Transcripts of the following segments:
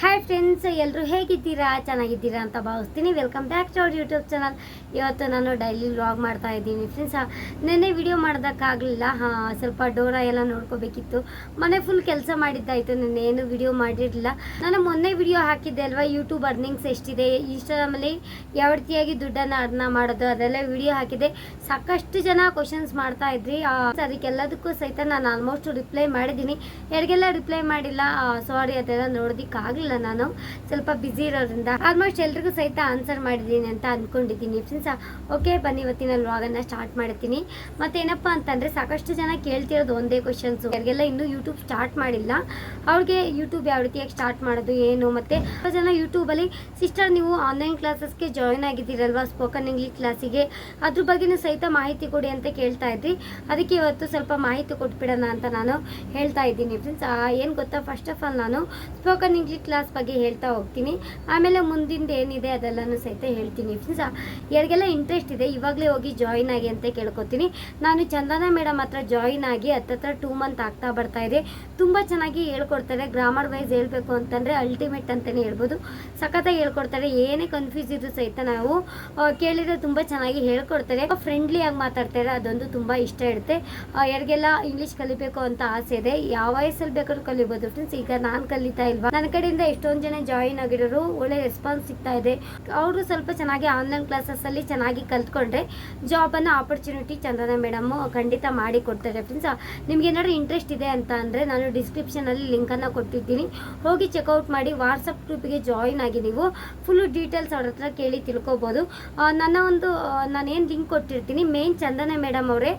Hi friends ಎಲ್ಲರೂ ಹೇಗಿದ್ದೀರಾ? ಚೆನ್ನಾಗಿದ್ದೀರಾ ಅಂತ ಭಾವಿಸ್ತೀನಿ. Welcome back to our YouTube channel ಇವತ್ತು ನಾನು ಡೈಲಿ ವ್ಲಾಗ್ ಮಾಡ್ತಾ ಇದ್ದೀನಿ ಫ್ರೆಂಡ್ಸ್ ನೆನ್ನೆ ವಿಡಿಯೋ ಮಾಡೋದಕ್ಕಾಗಲಿಲ್ಲ. ಸ್ವಲ್ಪ ಡೋರ ಎಲ್ಲ ನೋಡ್ಕೋಬೇಕಿತ್ತು. ಮನೆ ಫುಲ್ ಕೆಲಸ ಮಾಡಿದ್ದಾಯಿತು. ನೆನ್ನೆ ಏನು ವಿಡಿಯೋ ಮಾಡಿರಲಿಲ್ಲ. ನಾನು ಮೊನ್ನೆ ವಿಡಿಯೋ ಹಾಕಿದ್ದೆ ಅಲ್ವಾ? ಯೂಟ್ಯೂಬ್ ಅರ್ನಿಂಗ್ಸ್ ಎಷ್ಟಿದೆ? ಇನ್ಸ್ಟಾಗ್ರಾಮಲ್ಲಿ ಯಾವ ರೀತಿಯಾಗಿ ದುಡ್ಡನ್ನು ಅರ್ನ ಮಾಡೋದು? ಅದೆಲ್ಲ ವಿಡಿಯೋ ಹಾಕಿದೆ ಸಾಕಷ್ಟು ಜನ ಕ್ವಶನ್ಸ್ ಮಾಡ್ತಾ ಇದ್ರಿ. ಅದಕ್ಕೆಲ್ಲದಕ್ಕೂ ಸಹಿತ ನಾನು ಆಲ್ಮೋಸ್ಟ್ ರಿಪ್ಲೈ ಮಾಡಿದ್ದೀನಿ. ಯಾರಿಗೆಲ್ಲ ರಿಪ್ಲೈ ಮಾಡಿಲ್ಲ ಸಾರಿ ಅದೆಲ್ಲ ನೋಡೋದಕ್ಕಾಗಲಿಲ್ಲ. ನಾನು. ಸ್ವಲ್ಪ ಬ್ಯುಸಿ ಇರೋದ್ರಿಂದ ಆಲ್ಮೋಸ್ಟ್ ಎಲ್ರಿಗೂ ಸಹಿತ ಆನ್ಸರ್ ಮಾಡಿದ್ದೀನಿ ಅಂತ ಅಂದ್ಕೊಂಡಿದ್ದೀನಿ ಫ್ರೆಂಡ್ಸ್ ಓಕೆ ಬನ್ನಿ, ಇವತ್ತಿನ ವ್ಲಾಗನ್ನು ಸ್ಟಾರ್ಟ್ ಮಾಡ್ತೀನಿ. ಮತ್ತೇನಪ್ಪ ಅಂತಂದರೆ ಸಾಕಷ್ಟು ಜನ ಕೇಳ್ತಿರೋದು ಒಂದೇ ಕ್ವಶನ್ಸು ಅವ್ರಿಗೆಲ್ಲ ಇನ್ನೂ ಯೂಟ್ಯೂಬ್ ಸ್ಟಾರ್ಟ್ ಮಾಡಿಲ್ಲ, ಅವ್ರಿಗೆ ಯೂಟ್ಯೂಬ್ ಯಾವ ರೀತಿಯಾಗಿ ಸ್ಟಾರ್ಟ್ ಮಾಡೋದು, ಏನು, ಮತ್ತು ತುಂಬ ಜನ ಯೂಟ್ಯೂಬಲ್ಲಿ ಸಿಸ್ಟರ್ ನೀವು ಆನ್ಲೈನ್ ಕ್ಲಾಸಸ್ಗೆ ಜಾಯ್ನ್ ಆಗಿದ್ದೀರಲ್ವಾ ಸ್ಪೋಕನ್ ಇಂಗ್ಲೀಷ್ ಕ್ಲಾಸಿಗೆ ಅದ್ರ ಬಗ್ಗೆನೂ ಸಹಿತ ಮಾಹಿತಿ ಕೊಡಿ ಅಂತ ಕೇಳ್ತಾ ಇದ್ರಿ. ಅದಕ್ಕೆ ಇವತ್ತು ಸ್ವಲ್ಪ ಮಾಹಿತಿ ಕೊಟ್ಬಿಡೋಣ ಅಂತ ನಾನು ಹೇಳ್ತಾ ಇದ್ದೀನಿ. ಫ್ರೆಂಡ್ಸ್ ಏನು ಗೊತ್ತಾ? ಫಸ್ಟ್ ಆಫ್ ಆಲ್ ನಾನು ಸ್ಪೋಕನ್ ಇಂಗ್ಲೀಷ್ ಬಗ್ಗೆ ಹೇಳ್ತಾ ಹೋಗ್ತೀನಿ. ಆಮೇಲೆ ಮುಂದಿಂದ ಏನಿದೆ ಅದೆಲ್ಲನೂ ಸಹಿತ ಹೇಳ್ತೀನಿ ಫ್ರೆಂಡ್ಸ್. ಯಾರಿಗೆಲ್ಲ ಇಂಟ್ರೆಸ್ಟ್ ಇದೆ, ಇವಾಗಲೇ ಹೋಗಿ ಜಾಯಿನ್ ಆಗಿ ಅಂತ ಕೇಳ್ಕೊತೀನಿ. ನಾನು ಚಂದನ ಮೇಡಮ್ ಹತ್ರ ಜಾಯಿನ್ ಆಗಿ ಹತ್ತತ್ರ ಟೂ ಮಂತ್ ಆಗ್ತಾ ಬರ್ತಾ ಇದೆ. ತುಂಬ ಚೆನ್ನಾಗಿ ಹೇಳ್ಕೊಡ್ತಾರೆ ಗ್ರಾಮರ್ ವೈಸ್ ಹೇಳಬೇಕು ಅಂತಂದರೆ ಅಲ್ಟಿಮೇಟ್ ಅಂತಲೇ ಹೇಳ್ಬೋದು. ಸಖತ್ತಾಗಿ ಹೇಳ್ಕೊಡ್ತಾರೆ, ಏನೇ ಕನ್ಫ್ಯೂಸ್ ಇದ್ರು ಸಹಿತ ನಾವು ಕೇಳಿದರೆ ತುಂಬ ಚೆನ್ನಾಗಿ ಹೇಳ್ಕೊಡ್ತಾರೆ. ಫ್ರೆಂಡ್ಲಿ ಆಗಿ ಮಾತಾಡ್ತಾರೆ, ಅದೊಂದು ತುಂಬ ಇಷ್ಟ ಇರುತ್ತೆ. ಯಾರಿಗೆಲ್ಲ ಇಂಗ್ಲೀಷ್ ಕಲಿಬೇಕು ಅಂತ ಆಸೆ ಇದೆ. ಯಾವ ವಯಸ್ಸಲ್ಲಿ ಬೇಕಾದ್ರೂ ಕಲಿಬೋದು. ಫ್ರೆಂಡ್ಸ್, ಈಗ ನಾನು ಕಲಿತಾ ಇಲ್ವಾ? ನನ್ನ ಕಡೆಯಿಂದ ಎಷ್ಟೊಂದು ಜನ ಜಾಯಿನ್ ಆಗಿರೋರು ಒಳ್ಳೆ ರೆಸ್ಪಾನ್ಸ್ ಸಿಗ್ತಾ ಇದೆ. ಅವರು ಸ್ವಲ್ಪ ಚೆನ್ನಾಗಿ ಆನ್ಲೈನ್ ಕ್ಲಾಸಸ್ಸಲ್ಲಿ ಚೆನ್ನಾಗಿ ಕಲ್ತ್ಕೊಂಡ್ರೆ ಜಾಬನ್ನು ಆಪರ್ಚುನಿಟಿ ಚಂದನ ಮೇಡಮ್ ಖಂಡಿತ ಮಾಡಿ ಕೊಡ್ತಾರೆ ಫ್ರೆಂಡ್ಸ್ ನಿಮ್ಗೆ ಏನಾದ್ರು ಇಂಟ್ರೆಸ್ಟ್ ಇದೆ ಅಂತ ಅಂದರೆ ನಾನು ಡಿಸ್ಕ್ರಿಪ್ಷನಲ್ಲಿ ಲಿಂಕನ್ನು ಕೊಟ್ಟಿದ್ದೀನಿ. ಹೋಗಿ ಚೆಕ್ಔಟ್ ಮಾಡಿ ವಾಟ್ಸಪ್ ಗ್ರೂಪಿಗೆ ಜಾಯಿನ್ ಆಗಿ ನೀವು ಫುಲ್ಲು ಡೀಟೇಲ್ಸ್ ಅವ್ರ ಹತ್ರ ಕೇಳಿ ತಿಳ್ಕೊಬೋದು. ನನ್ನ ಒಂದು ನಾನೇನು ಲಿಂಕ್ ಕೊಟ್ಟಿರ್ತೀನಿ ಮೇನ್ ಚಂದನ ಮೇಡಮ್ ಅವರೇ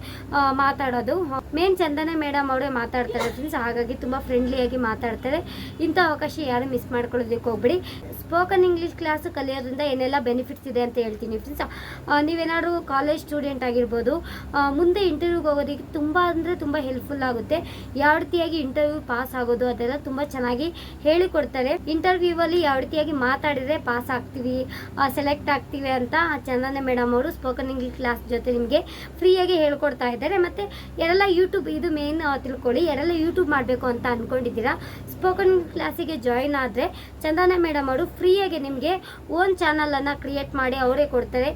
ಮಾತಾಡೋದು. ಮೇನ್ ಚಂದನ ಮೇಡಮ್ ಅವರೇ ಮಾತಾಡ್ತಾರೆ ಫ್ರೆಂಡ್ಸ್ ಹಾಗಾಗಿ ತುಂಬ ಫ್ರೆಂಡ್ಲಿಯಾಗಿ ಮಾತಾಡ್ತಾರೆ. ಇಂಥ ಅವಕಾಶ ಯಾರು ಮಾಡ್ಕೊಳ್ಳೋದಕ್ಕೆ ಹೋಗ್ಬಿಡಿ. ಸ್ಪೋಕನ್ ಇಂಗ್ಲೀಷ್ ಕ್ಲಾಸ್ ಕಲಿಯೋದ್ರಿಂದ ಏನೆಲ್ಲ ಬೆನಿಫಿಟ್ಸ್ ಇದೆ ಅಂತ ಹೇಳ್ತೀನಿ ಫ್ರೆಂಡ್ಸ್ ನೀವೇನಾದ್ರು ಕಾಲೇಜ್ ಸ್ಟೂಡೆಂಟ್ ಆಗಿರ್ಬೋದು ಮುಂದೆ ಇಂಟರ್ವ್ಯೂಗೆ ಹೋಗೋದಕ್ಕೆ ತುಂಬ ಅಂದರೆ ತುಂಬ ಹೆಲ್ಪ್ಫುಲ್ ಆಗುತ್ತೆ. ಯಾವ ರೀತಿಯಾಗಿ ಇಂಟರ್ವ್ಯೂ ಪಾಸ್ ಆಗೋದು ಅದೆಲ್ಲ ತುಂಬ ಚೆನ್ನಾಗಿ ಹೇಳಿಕೊಡ್ತಾರೆ. ಇಂಟರ್ವ್ಯೂ ಅಲ್ಲಿ ಯಾವ ರೀತಿಯಾಗಿ ಮಾತಾಡಿದರೆ ಪಾಸ್ ಆಗ್ತೀವಿ ಸೆಲೆಕ್ಟ್ ಆಗ್ತೀವಿ ಅಂತ ಚಂದನ ಮೇಡಮ್ ಅವರು ಸ್ಪೋಕನ್ ಇಂಗ್ಲೀಷ್ ಕ್ಲಾಸ್ ಜೊತೆ ನಿಮಗೆ ಫ್ರೀಯಾಗಿ ಹೇಳ್ಕೊಡ್ತಾ ಇದ್ದಾರೆ. ಮತ್ತು ಯಾರೆಲ್ಲ ಯೂಟ್ಯೂಬ್ ಇದು ಮೇನ್ ತಿಳ್ಕೊಳ್ಳಿ. ಯಾರೆಲ್ಲ ಯೂಟ್ಯೂಬ್ ಮಾಡಬೇಕು ಅಂತ ಅಂದ್ಕೊಂಡಿದ್ದೀರಾ ಸ್ಪೋಕನ್ ಕ್ಲಾಸಿಗೆ ಜಾಯಿನ್ ಆದರೆ ಚಂದನ ಮೇಡಮ್ ಅವರು ಫ್ರೀಯಾಗಿ ನಿಮಗೆ ಓನ್ ಚಾನಲನ್ನು ಕ್ರಿಯೇಟ್ ಮಾಡಿ ಅವರೇ ಕೊಡ್ತಾರೆ.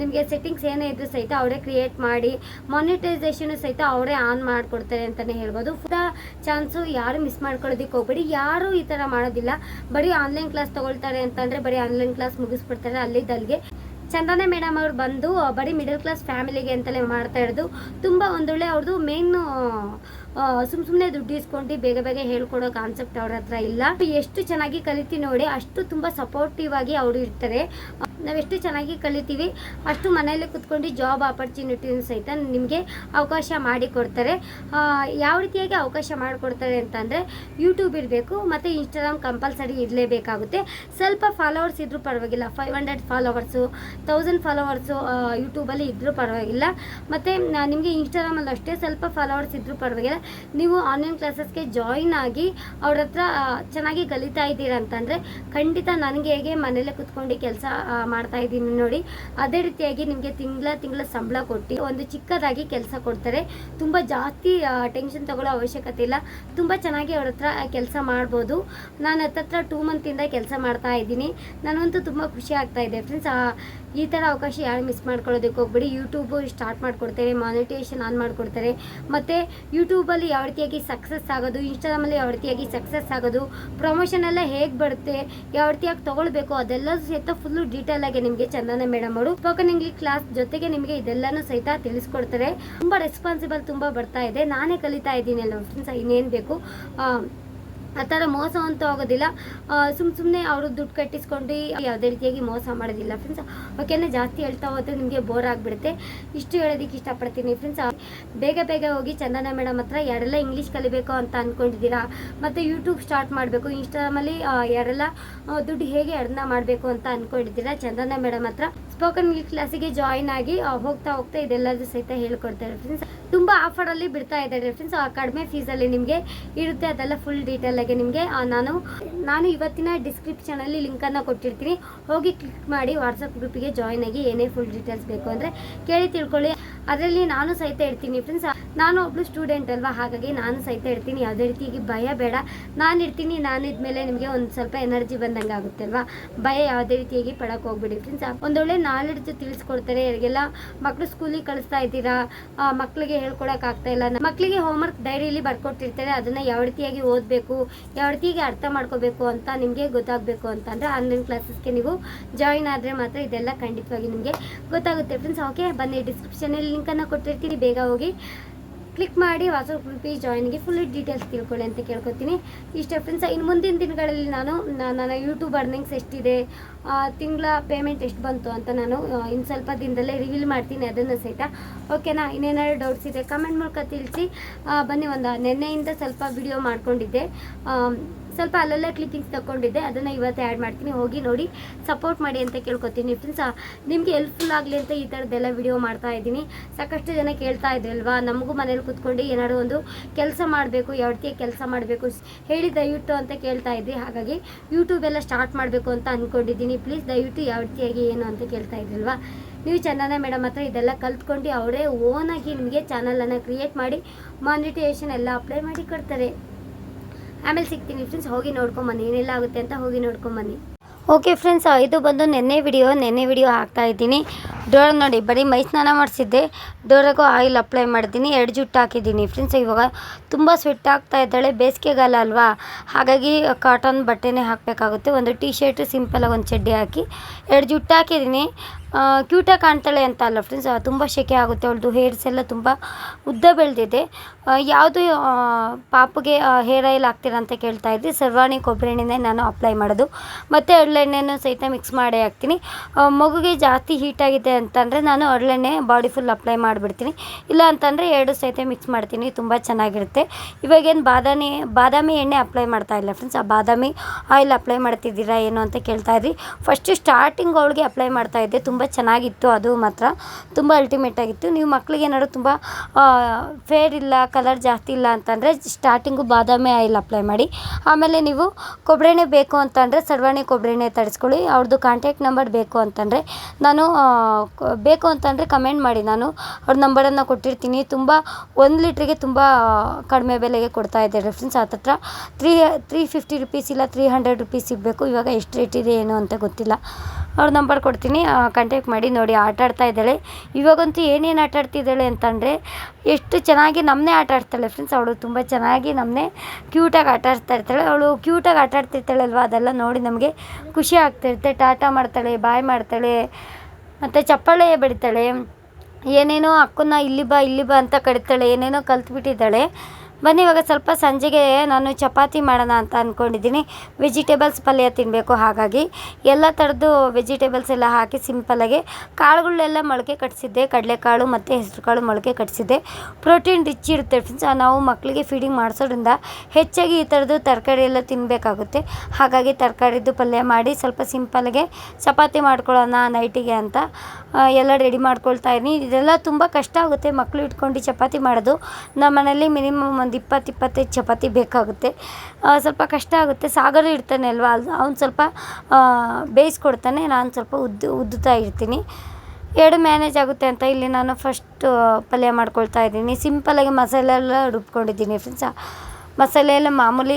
ನಿಮಗೆ ಸೆಟ್ಟಿಂಗ್ಸ್ ಏನೇ ಇದ್ರೂ ಸಹಿತ ಅವರೇ ಕ್ರಿಯೇಟ್ ಮಾಡಿ ಮಾನಿಟೈಸೇಷನು ಸಹಿತ ಅವರೇ ಆನ್ ಮಾಡಿಕೊಡ್ತಾರೆ ಅಂತಲೇ ಹೇಳ್ಬೋದು. ಚಾನ್ಸು ಯಾರು ಮಿಸ್ ಮಾಡ್ಕೊಳ್ಳೋದಕ್ಕೆ ಹೋಗ್ಬೇಡಿ. ಯಾರೂ ಈ ಥರ ಮಾಡೋದಿಲ್ಲ. ಬರೀ ಆನ್ಲೈನ್ ಕ್ಲಾಸ್ ತೊಗೊಳ್ತಾರೆ ಅಂತಂದರೆ ಬರೀ ಆನ್ಲೈನ್ ಕ್ಲಾಸ್ ಮುಗಿಸ್ಬಿಡ್ತಾರೆ ಅಲ್ಲಿದ್ದಲ್ಲಿಗೆ ಚಂದನ ಮೇಡಮ್ ಅವ್ರು ಬಂದು ಬರೀ ಮಿಡಲ್ ಕ್ಲಾಸ್ ಫ್ಯಾಮಿಲಿಗೆ ಅಂತಲೇ ಮಾಡ್ತಾ ಇರೋದು. ತುಂಬ ಒಂದೊಳ್ಳೆ ಅವ್ರದ್ದು ಮೇನ್ ಸುಮ್ ಸುಮ್ಮನೆ ದುಡ್ಡು ಇಸ್ಕೊಂಡು ಬೇಗ ಬೇಗ ಹೇಳ್ಕೊಡೋ ಕಾನ್ಸೆಪ್ಟ್ ಅವ್ರ ಹತ್ರ ಇಲ್ಲ. ಎಷ್ಟು ಚೆನ್ನಾಗಿ ಕಲಿತೀವಿ ನೋಡಿ ಅಷ್ಟು ತುಂಬ ಸಪೋರ್ಟಿವ್ ಆಗಿ ಅವರು ಇರ್ತಾರೆ. ನಾವೆಷ್ಟು ಚೆನ್ನಾಗಿ ಕಲಿತೀವಿ ಅಷ್ಟು ಮನೆಯಲ್ಲೇ ಕುತ್ಕೊಂಡು ಜಾಬ್ ಆಪರ್ಚುನಿಟೀಸ್ ಸಹಿತ ನಿಮಗೆ ಅವಕಾಶ ಮಾಡಿಕೊಡ್ತಾರೆ ಯಾವ ರೀತಿಯಾಗಿ ಅವಕಾಶ ಮಾಡಿಕೊಡ್ತಾರೆ ಅಂತಂದರೆ ಯೂಟ್ಯೂಬ್ ಇರಬೇಕು ಮತ್ತು ಇನ್ಸ್ಟಾಗ್ರಾಮ್ ಕಂಪಲ್ಸರಿ ಇರಲೇಬೇಕಾಗುತ್ತೆ. ಸ್ವಲ್ಪ ಫಾಲೋವರ್ಸ್ ಇದ್ದರೂ ಪರವಾಗಿಲ್ಲ. Five hundred followers thousand followers ಯೂಟ್ಯೂಬಲ್ಲಿ ಇದ್ದರೂ ಪರವಾಗಿಲ್ಲ. ಮತ್ತು ನಿಮಗೆ ಇನ್ಸ್ಟಾಗ್ರಾಮಲ್ಲಿ ಅಷ್ಟೇ ಸ್ವಲ್ಪ ಫಾಲೋವರ್ಸ್ ಇದ್ದರೂ ಪರವಾಗಿಲ್ಲ. ನೀವು ಆನ್ಲೈನ್ ಕ್ಲಾಸಸ್ಗೆ ಜಾಯಿನ್ ಆಗಿ ಅವ್ರ ಹತ್ರ ಚೆನ್ನಾಗಿ ಕಲಿತಾ ಇದ್ದೀರಾ ಅಂತಂದರೆ ಖಂಡಿತ ನನಗೆ ಹೇಗೆ ಮನೇಲೆ ಕುತ್ಕೊಂಡು ಕೆಲಸ ಮಾಡ್ತಾ ಇದ್ದೀನಿ ನೋಡಿ. ಅದೇ ರೀತಿಯಾಗಿ ನಿಮಗೆ ತಿಂಗಳ ತಿಂಗಳ ಸಂಬಳ ಕೊಟ್ಟು ಒಂದು ಚಿಕ್ಕದಾಗಿ ಕೆಲಸ ಕೊಡ್ತಾರೆ. ತುಂಬ ಜಾಸ್ತಿ ಟೆನ್ಷನ್ ತಗೊಳ್ಳೋ ಅವಶ್ಯಕತೆ ಇಲ್ಲ. ತುಂಬ ಚೆನ್ನಾಗಿ ಅವ್ರ ಹತ್ರ ಕೆಲಸ ಮಾಡ್ಬೋದು. ನಾನು ಹತ್ತತ್ರ ಟೂ ಮಂತಿಂದ ಕೆಲಸ ಮಾಡ್ತಾ ಇದ್ದೀನಿ. ನನಗಂತೂ ತುಂಬ ಖುಷಿ ಆಗ್ತಾ ಇದೆ. ಫ್ರೆಂಡ್ಸ್ ಈ ಥರ ಅವಕಾಶ ಯಾರು ಮಿಸ್ ಮಾಡ್ಕೊಳ್ಳೋದಕ್ಕೆ ಹೋಗ್ಬಿಡಿ. ಯೂಟ್ಯೂಬು ಸ್ಟಾರ್ಟ್ ಮಾಡಿಕೊಡ್ತಾರೆ ಮಾನಿಟೇಷನ್ ಆನ್ ಮಾಡಿಕೊಡ್ತಾರೆ. ಮತ್ತು ಯೂಟ್ಯೂಬಲ್ಲಿ ಯಾವ ರೀತಿಯಾಗಿ ಸಕ್ಸಸ್ ಆಗೋದು ಇನ್ಸ್ಟಾಗ್ರಾಮಲ್ಲಿ ಯಾವ ರೀತಿಯಾಗಿ ಸಕ್ಸಸ್ ಆಗೋದು ಪ್ರಮೋಷನ್ ಎಲ್ಲ ಹೇಗೆ ಬರುತ್ತೆ, ಯಾವ ರೀತಿಯಾಗಿ ತೊಗೊಳ್ಬೇಕು ಅದೆಲ್ಲ ಸಹಿತ ಫುಲ್ಲು ಡೀಟೇಲ್ ಆಗಿ ನಿಮಗೆ ಚಂದನ ಮೇಡಮ್ ಅವರು ಸ್ಪೋಕನ್ ಇಂಗ್ಲಿಷ್ ಕ್ಲಾಸ್ ಜೊತೆಗೆ ನಿಮಗೆ ಇದೆಲ್ಲನೂ ಸಹಿತ ತಿಳಿಸ್ಕೊಡ್ತಾರೆ. ತುಂಬ ರೆಸ್ಪಾನ್ಸಿಬಲ್ ತುಂಬ ಬರ್ತಾ ಇದೆ. ನಾನೇ ಕಲಿತಾ ಇದ್ದೀನಿ ಅಲ್ಲ ಫ್ರೆಂಡ್ಸ್ ಇನ್ನೇನು ಬೇಕು? ಆ, ಥರ ಮೋಸ ಅಂತೂ ಹೋಗೋದಿಲ್ಲ ಸುಮ್ಮ ಸುಮ್ಮನೆ ಅವರು ದುಡ್ಡು ಕಟ್ಟಿಸ್ಕೊಂಡು ಯಾವುದೇ ರೀತಿಯಾಗಿ ಮೋಸ ಮಾಡೋದಿಲ್ಲ ಫ್ರೆಂಡ್ಸ್ ಓಕೆನಾ ಜಾಸ್ತಿ ಹೇಳ್ತಾ ಹೋದ್ರೆ ನಿಮಗೆ ಬೋರ್ ಆಗಿಬಿಡುತ್ತೆ. ಇಷ್ಟು ಹೇಳೋದಕ್ಕೆ ಇಷ್ಟಪಡ್ತೀನಿ ಫ್ರೆಂಡ್ಸ್ ಬೇಗ ಬೇಗ ಹೋಗಿ ಚಂದನ ಮೇಡಮ್ ಹತ್ರ ಯಾರೆಲ್ಲ ಇಂಗ್ಲೀಷ್ ಕಲಿಬೇಕು ಅಂತ ಅಂದ್ಕೊಂಡಿದ್ದೀರಾ ಮತ್ತು ಯೂಟ್ಯೂಬ್ ಸ್ಟಾರ್ಟ್ ಮಾಡಬೇಕು ಇನ್ಸ್ಟಾಗ್ರಾಮಲ್ಲಿ ಯಾರೆಲ್ಲ ದುಡ್ಡು ಹೇಗೆ ಅರ್ನ ಮಾಡಬೇಕು ಅಂತ ಅಂದ್ಕೊಂಡಿದ್ದೀರಾ ಚಂದನ ಮೇಡಮ್ ಹತ್ರ? ಸ್ಪೋಕನ್ ಇಂಗ್ಲೀಷ್ ಕ್ಲಾಸಿಗೆ ಜಾಯಿನ್ ಆಗಿ ಹೋಗ್ತಾ ಹೋಗ್ತಾ ಇದೆಲ್ಲದೂ ಸಹಿತ ಹೇಳ್ಕೊಡ್ತಾರೆ ಫ್ರೆಂಡ್ಸ್ ತುಂಬ ಆಫರಲ್ಲಿ ಬಿಡ್ತಾ ಇದ್ದಾರೆ ಫ್ರೆಂಡ್ಸ್ ಕಡಿಮೆ ಫೀಸಲ್ಲಿ ನಿಮಗೆ ಇರುತ್ತೆ. ಅದೆಲ್ಲ ಫುಲ್ ಡೀಟೇಲ್ ಆಗಿ ನಿಮಗೆ ನಾನು ನಾನು ಇವತ್ತಿನ ಡಿಸ್ಕ್ರಿಪ್ಷನಲ್ಲಿ ಲಿಂಕನ್ನು ಕೊಟ್ಟಿರ್ತೀನಿ. ಹೋಗಿ ಕ್ಲಿಕ್ ಮಾಡಿ ವಾಟ್ಸಪ್ ಗ್ರೂಪಿಗೆ ಜಾಯ್ನ್ ಆಗಿ ಏನೇ ಫುಲ್ ಡೀಟೇಲ್ಸ್ ಬೇಕು ಅಂದರೆ ಕೇಳಿ ತಿಳ್ಕೊಳ್ಳಿ. ಅದರಲ್ಲಿ ನಾನು ಸಹಿತ ಇರ್ತೀನಿ ಫ್ರೆಂಡ್ಸ್ ನಾನು ಒಬ್ಳು ಸ್ಟೂಡೆಂಟ್ ಅಲ್ವಾ? ಹಾಗಾಗಿ ನಾನು ಸಹಿತ ಇರ್ತೀನಿ. ಯಾವುದೇ ರೀತಿಯಾಗಿ ಭಯ ಬೇಡ. ನಾನು ಇರ್ತೀನಿ. ನಾನು ಇದ್ಮೇಲೆ ನಿಮಗೆ ಒಂದು ಸ್ವಲ್ಪ ಎನರ್ಜಿ ಬಂದಂಗೆ ಆಗುತ್ತೆ ಅಲ್ವಾ? ಭಯ ಯಾವುದೇ ರೀತಿಯಾಗಿ ಪಡಕ್ಕೆ ಹೋಗ್ಬಿಡಿ ಫ್ರೆಂಡ್ಸ್ ಒಂದೊಳ್ಳೆ ನಾಲೆಡ್ಜ್ ತಿಳಿಸ್ಕೊಡ್ತಾರೆ. ಯಾರಿಗೆಲ್ಲ ಮಕ್ಕಳು ಸ್ಕೂಲಿಗೆ ಕಳಿಸ್ತಾ ಇದ್ದೀರಾ? ಮಕ್ಕಳಿಗೆ ಹೇಳ್ಕೊಡೋಕ್ಕಾಗ್ತಾ ಇಲ್ಲ. ಮಕ್ಕಳಿಗೆ ಮಕ್ಕಳಿಗೆ ಹೋಮ್ವರ್ಕ್ ಡೈರಿಯಲ್ಲಿ ಬರ್ಕೊಟ್ಟಿರ್ತಾರೆ. ಅದನ್ನು ಯಾವ ರೀತಿಯಾಗಿ ಓದಬೇಕು? ಯಾವ ರೀತಿಯಾಗಿ ಅರ್ಥ ಮಾಡ್ಕೋಬೇಕು ಅಂತ ನಿಮಗೆ ಗೊತ್ತಾಗಬೇಕು ಅಂತಂದರೆ ಆನ್ಲೈನ್ ಕ್ಲಾಸಸ್ಗೆ ನೀವು ಜಾಯಿನ್ ಆದರೆ ಮಾತ್ರ ಇದೆಲ್ಲ ಖಂಡಿತವಾಗಿ ನಿಮಗೆ ಗೊತ್ತಾಗುತ್ತೆ ಫ್ರೆಂಡ್ಸ್ ಓಕೆ ಬನ್ನಿ. ಡಿಸ್ಕ್ರಿಪ್ಷನಲ್ಲಿ ಲಿಂಕನ್ನು ಕೊಟ್ಟಿರ್ತೀನಿ. ಬೇಗ ಹೋಗಿ. ಕ್ಲಿಕ್ ಮಾಡಿ ವಾಟ್ಸಪ್ ಗ್ರೂಪಿಗೆ ಜಾಯ್ನಿಗೆ ಫುಲ್ ಡೀಟೇಲ್ಸ್ ತಿಳ್ಕೊಳ್ಳಿ ಅಂತ ಕೇಳ್ಕೊತೀನಿ. ಇಷ್ಟೇ ಫ್ರೆಂಡ್ಸ್ ಇನ್ನು ಮುಂದಿನ ದಿನಗಳಲ್ಲಿ ನಾನು ನನ್ನ ಯೂಟ್ಯೂಬ್ ಅರ್ನಿಂಗ್ಸ್ ಎಷ್ಟಿದೆ ತಿಂಗಳ ಪೇಮೆಂಟ್ ಎಷ್ಟು ಬಂತು ಅಂತ ನಾನು ಇನ್ನು ಸ್ವಲ್ಪ ದಿನದಲ್ಲೇ ರಿವೀಲ್ ಮಾಡ್ತೀನಿ ಅದನ್ನು ಸಹಿತ. ಓಕೆನಾ ಇನ್ನೇನಾದ್ರು ಡೌಟ್ಸ್ ಇದೆ ಕಮೆಂಟ್ ಮೂಲಕ ತಿಳಿಸಿ. ಬನ್ನಿ, ಒಂದು ನಿನ್ನೆಯಿಂದ ಸ್ವಲ್ಪ ವಿಡಿಯೋ ಮಾಡ್ಕೊಂಡಿದ್ದೆ. ಸ್ವಲ್ಪ ಅಲ್ಲಲ್ಲೇ ಕ್ಲಿಪ್ಪಿಂಗ್ಸ್ ತಗೊಂಡಿದ್ದೆ. ಅದನ್ನು ಇವತ್ತು ಆ್ಯಡ್ ಮಾಡ್ತೀನಿ. ಹೋಗಿ ನೋಡಿ ಸಪೋರ್ಟ್ ಮಾಡಿ ಅಂತ ಕೇಳ್ಕೊತೀನಿ. ಫ್ರೆಂಡ್ಸ್ ನಿಮಗೆ ಹೆಲ್ಪ್ಫುಲ್ ಆಗಲಿ ಅಂತ ಈ ಥರದ್ದೆಲ್ಲ ವಿಡಿಯೋ ಮಾಡ್ತಾ ಇದ್ದೀನಿ. ಸಾಕಷ್ಟು ಜನ ಕೇಳ್ತಾ ಇದ್ರಲ್ವಾ ನಮಗೂ ಮನೇಲಿ ಕುತ್ಕೊಂಡು ಏನಾದರೂ ಒಂದು ಕೆಲಸ ಮಾಡಬೇಕು ಯಾವ ರೀತಿಯ ಕೆಲಸ ಮಾಡಬೇಕು ಹೇಳಿ ದಯವಿಟ್ಟು ಅಂತ ಕೇಳ್ತಾ ಇದ್ರಿ. ಹಾಗಾಗಿ ಯೂಟ್ಯೂಬ್ ಎಲ್ಲ ಸ್ಟಾರ್ಟ್ ಮಾಡಬೇಕು ಅಂತ ಅಂದ್ಕೊಂಡಿದ್ದೀನಿ ಪ್ಲೀಸ್ ದಯವಿಟ್ಟು ಯಾವ ರೀತಿಯಾಗಿ ಏನು ಅಂತ ಕೇಳ್ತಾ ಇದ್ರಲ್ವಾ ನೀವು ಚಂದನ ಮೇಡಮ್ ಹತ್ರ ಇದೆಲ್ಲ ಕಲ್ತ್ಕೊಂಡು ಅವರೇ ಓನಾಗಿ ನಿಮಗೆ ಚಾನಲನ್ನು ಕ್ರಿಯೇಟ್ ಮಾಡಿ ಮಾನಿಟೇಷನ್ ಎಲ್ಲ ಅಪ್ಲೈ ಮಾಡಿ ಕೊಡ್ತಾರೆ. ಆಮೇಲೆ ಸಿಗ್ತೀನಿ ಫ್ರೆಂಡ್ಸ್ ಹೋಗಿ ನೋಡ್ಕೊಂಬನ್ನಿ ಏನೆಲ್ಲ ಆಗುತ್ತೆ ಅಂತ ಹೋಗಿ ನೋಡ್ಕೊಂಬನ್ನಿ ಓಕೆ ಫ್ರೆಂಡ್ಸ್ ಇದು ಬಂದು ನೆನ್ನೆ ವಿಡಿಯೋ ನೆನ್ನೆ ವಿಡಿಯೋ ಹಾಕ್ತಾ ಇದ್ದೀನಿ. ಡೋರ್ ನೋಡಿ, ಬರೀ ಮೈ ಸ್ನಾನ ಮಾಡಿಸಿದ್ದೆ. ಡೋರಿಗೂ ಆಯಿಲ್ ಅಪ್ಲೈ ಮಾಡಿದ್ದೀನಿ, ಎರಡು ಜುಟ್ಟು ಹಾಕಿದ್ದೀನಿ. ಫ್ರೆಂಡ್ಸ್, ಇವಾಗ ತುಂಬ ಸ್ವೆಟ್ ಆಗ್ತಾ ಇದ್ದಾಳೆ, ಬೇಸಿಗೆಗಾಲ ಅಲ್ವಾ? ಹಾಗಾಗಿ ಕಾಟನ್ ಬಟ್ಟೆನೇ ಹಾಕಬೇಕಾಗುತ್ತೆ. ಒಂದು ಟೀ ಶರ್ಟ್ ಸಿಂಪಲಾಗಿ ಒಂದು ಚಡ್ಡಿ ಹಾಕಿ, ಎರಡು ಜುಟ್ಟು ಹಾಕಿದ್ದೀನಿ. ಕ್ಯೂಟಾಗಿ ಕಾಣ್ತಾಳೆ ಅಂತ ಅಲ್ಲ ಫ್ರೆಂಡ್ಸ್ ತುಂಬ ಶೆಕೆ ಆಗುತ್ತೆ. ಅವಳದು ಹೇರ್ಸ್ ಎಲ್ಲ ತುಂಬ ಉದ್ದ ಬೆಳೆದಿದೆ. ಯಾವುದು ಪಾಪಗೆ ಹೇರ್ ಆಯಿಲ್ ಹಾಕ್ತೀರಾ ಅಂತ ಕೇಳ್ತಾ ಇದ್ವಿ ಸರ್ವಾಣಿ ಕೊಬ್ಬರಿ ಎಣ್ಣೆನೇ ನಾನು ಅಪ್ಲೈ ಮಾಡೋದು. ಮತ್ತು ಎಳ್ಳೆಣ್ಣೆನೂ ಸಹಿತ ಮಿಕ್ಸ್ ಮಾಡೇ ಹಾಕ್ತೀನಿ. ಮಗುಗೆ ಜಾಸ್ತಿ ಹೀಟಾಗಿದೆ ಅಂತಂದರೆ ನಾನು ಒಳ್ಳೆಣ್ಣೆ ಬಾಡಿ ಫುಲ್ ಅಪ್ಲೈ ಮಾಡಿಬಿಡ್ತೀನಿ. ಇಲ್ಲ ಅಂತಂದರೆ ಎರಡು ಸಹಿತ ಮಿಕ್ಸ್ ಮಾಡ್ತೀನಿ, ತುಂಬ ಚೆನ್ನಾಗಿರುತ್ತೆ. ಇವಾಗೇನು ಬಾದಾಮಿ ಬಾದಾಮಿ ಎಣ್ಣೆ ಅಪ್ಲೈ ಮಾಡ್ತಾ ಇಲ್ಲ ಫ್ರೆಂಡ್ಸ್ ಆ ಬಾದಾಮಿ ಆಯಿಲ್ ಅಪ್ಲೈ ಮಾಡ್ತಿದ್ದೀರಾ ಏನು ಅಂತ ಕೇಳ್ತಾ ಇದ್ರಿ. ಫಸ್ಟು ಸ್ಟಾರ್ಟಿಂಗ್ ಅವಳಿಗೆ ಅಪ್ಲೈ ಮಾಡ್ತಾ ಇದ್ದೆ, ತುಂಬ ಚೆನ್ನಾಗಿತ್ತು ಅದು ಮಾತ್ರ. ತುಂಬ ಅಲ್ಟಿಮೇಟ್ ಆಗಿತ್ತು. ನೀವು ಮಕ್ಳಿಗೆ ಏನಾದ್ರು ತುಂಬ ಫೇರ್ ಇಲ್ಲ ಕಲರ್ ಜಾಸ್ತಿ ಇಲ್ಲ ಅಂತಂದರೆ ಸ್ಟಾರ್ಟಿಂಗು ಬಾದಾಮಿ ಆಯಿಲ್ ಅಪ್ಲೈ ಮಾಡಿ. ಆಮೇಲೆ ನೀವು ಕೊಬ್ಬರಿ ಎಣ್ಣೆ ಬೇಕು ಅಂತಂದರೆ ಸರ್ವಾಣಿ ಕೊಬ್ಬರಿ ಎಣ್ಣೆ ತರಿಸ್ಕೊಳ್ಳಿ. ಅವ್ರದ್ದು ಕಾಂಟ್ಯಾಕ್ಟ್ ನಂಬರ್ ಬೇಕು ಅಂತಂದರೆ ನಾನು ಬೇಕು ಅಂತಂದರೆ ಕಮೆಂಟ್ ಮಾಡಿ. ನಾನು ಅವ್ರ ನಂಬರನ್ನು ಕೊಟ್ಟಿರ್ತೀನಿ. ತುಂಬ ಒಂದು ಲೀಟ್ರಿಗೆ ತುಂಬ ಕಡಿಮೆ ಬೆಲೆಗೆ ಕೊಡ್ತಾ ಇದ್ದಾರೆ ಫ್ರೆಂಡ್ಸ್ ಹತ್ತತ್ರ ತ್ರೀ ತ್ರೀ ಫಿಫ್ಟಿ ರುಪೀಸ್ ಇಲ್ಲ ತ್ರೀ ಹಂಡ್ರೆಡ್ ರುಪೀಸ್ ಸಿಗಬೇಕು. ಇವಾಗ ಎಷ್ಟು ರೇಟ್ ಇದೆ, ಏನು ಅಂತ ಗೊತ್ತಿಲ್ಲ. ಅವ್ರ ನಂಬರ್ ಕೊಡ್ತೀನಿ. ಕಾಂಟ್ಯಾಕ್ಟ್ ಮಾಡಿ ನೋಡಿ. ಆಟ ಆಡ್ತಾ ಇದ್ದಾಳೆ. ಇವಾಗಂತೂ ಏನೇನು ಆಟ ಆಡ್ತಿದ್ದಾಳೆ ಅಂತಂದರೆ ಎಷ್ಟು ಚೆನ್ನಾಗಿ ನಮ್ಮನ್ನೇ ಆಟ ಆಡ್ತಾಳೆ ಫ್ರೆಂಡ್ಸ್ ಅವಳು ತುಂಬ ಚೆನ್ನಾಗಿ ನಮ್ಮನ್ನೇ ಕ್ಯೂಟಾಗಿ ಆಟ ಆಡ್ತಾ ಇರ್ತಾಳೆ. ಅವಳು ಕ್ಯೂಟಾಗಿ ಆಟ ಆಡ್ತಿರ್ತಾಳಲ್ವ? ಅದೆಲ್ಲ ನೋಡಿ ನಮಗೆ ಖುಷಿ ಆಗ್ತಿರುತ್ತೆ ಟಾಟಾ ಮಾಡ್ತಾಳೆ, ಬಾಯ್ ಮಾಡ್ತಾಳೆ. ಮತ್ತು ಚಪ್ಪಾಳೆ ಬಡಿತಾಳೆ ಏನೇನೋ ಅಕ್ಕನ್ನ ಇಲ್ಲಿ ಬಾ ಇಲ್ಲಿ ಬಾ ಅಂತ ಕಡಿತಾಳೆ ಏನೇನೋ ಕಲ್ತ್ಬಿಟ್ಟಿದ್ದಾಳೆ. ಬನ್ನಿ, ಇವಾಗ ಸ್ವಲ್ಪ ಸಂಜೆಗೆ ನಾನು ಚಪಾತಿ ಮಾಡೋಣ ಅಂತ ಅಂದ್ಕೊಂಡಿದ್ದೀನಿ ವೆಜಿಟೇಬಲ್ಸ್ ಪಲ್ಯ ತಿನ್ನಬೇಕು ಹಾಗಾಗಿ. ಎಲ್ಲ ಥರದ್ದು ವೆಜಿಟೇಬಲ್ಸ್ ಎಲ್ಲ ಹಾಕಿ ಸಿಂಪಲಾಗಿ ಕಾಳುಗಳನ್ನೆಲ್ಲ ಮೊಳಕೆ ಕಟ್ಸಿದ್ದೆ. ಕಡಲೆಕಾಳು ಮತ್ತು ಹೆಸರುಕಾಳು ಮೊಳಕೆ ಕಟ್ಸಿದ್ದೆ. ಪ್ರೋಟೀನ್ ರಿಚ್ ಇರುತ್ತೆ ಫ್ರೆಂಡ್ಸ್ ನಾವು ಮಕ್ಕಳಿಗೆ ಫೀಡಿಂಗ್ ಮಾಡಿಸೋದ್ರಿಂದ ಹೆಚ್ಚಾಗಿ ಈ ಥರದ್ದು ತರಕಾರಿ ಎಲ್ಲ ತಿನ್ನಬೇಕಾಗುತ್ತೆ ಹಾಗಾಗಿ ತರಕಾರಿದ್ದು ಪಲ್ಯ ಮಾಡಿ ಸ್ವಲ್ಪ ಸಿಂಪಲ್ಗೆ ಚಪಾತಿ ಮಾಡ್ಕೊಳ್ಳೋಣ ನೈಟಿಗೆ ಅಂತ ಎಲ್ಲ ರೆಡಿ ಮಾಡ್ಕೊಳ್ತಾ ಇದ್ದೀನಿ. ಇದೆಲ್ಲ ತುಂಬ ಕಷ್ಟ ಆಗುತ್ತೆ ಮಕ್ಕಳು ಇಟ್ಕೊಂಡು ಚಪಾತಿ ಮಾಡೋದು. ನಮ್ಮ ಮನೇಲಿ ಮಿನಿಮಮ್ ಒಂದು ಇಪ್ಪತ್ತು ಇಪ್ಪತ್ತೈದು ಚಪಾತಿ ಬೇಕಾಗುತ್ತೆ. ಸ್ವಲ್ಪ ಕಷ್ಟ ಆಗುತ್ತೆ. ಸಾಗರ ಇರ್ತಾನೆ ಅಲ್ವಾ? ಅವ್ನು ಸ್ವಲ್ಪ ಬೇಯಿಸ್ಕೊಡ್ತಾನೆ. ನಾನು ಸ್ವಲ್ಪ ಉದ್ದು, ಉದ್ದುತ್ತಾ ಇರ್ತೀನಿ. ಎರಡು ಮ್ಯಾನೇಜ್ ಆಗುತ್ತೆ ಅಂತ ಇಲ್ಲಿ ನಾನು ಫಸ್ಟ್ ಪಲ್ಯ ಮಾಡ್ಕೊಳ್ತಾ ಇದ್ದೀನಿ. ಸಿಂಪಲ್ಲಾಗಿ ಮಸಾಲೆ ಎಲ್ಲ ರುಬ್ಕೊಂಡಿದ್ದೀನಿ ಫ್ರೆಂಡ್ಸ್ ಮಸಾಲೆ ಎಲ್ಲ ಮಾಮೂಲಿ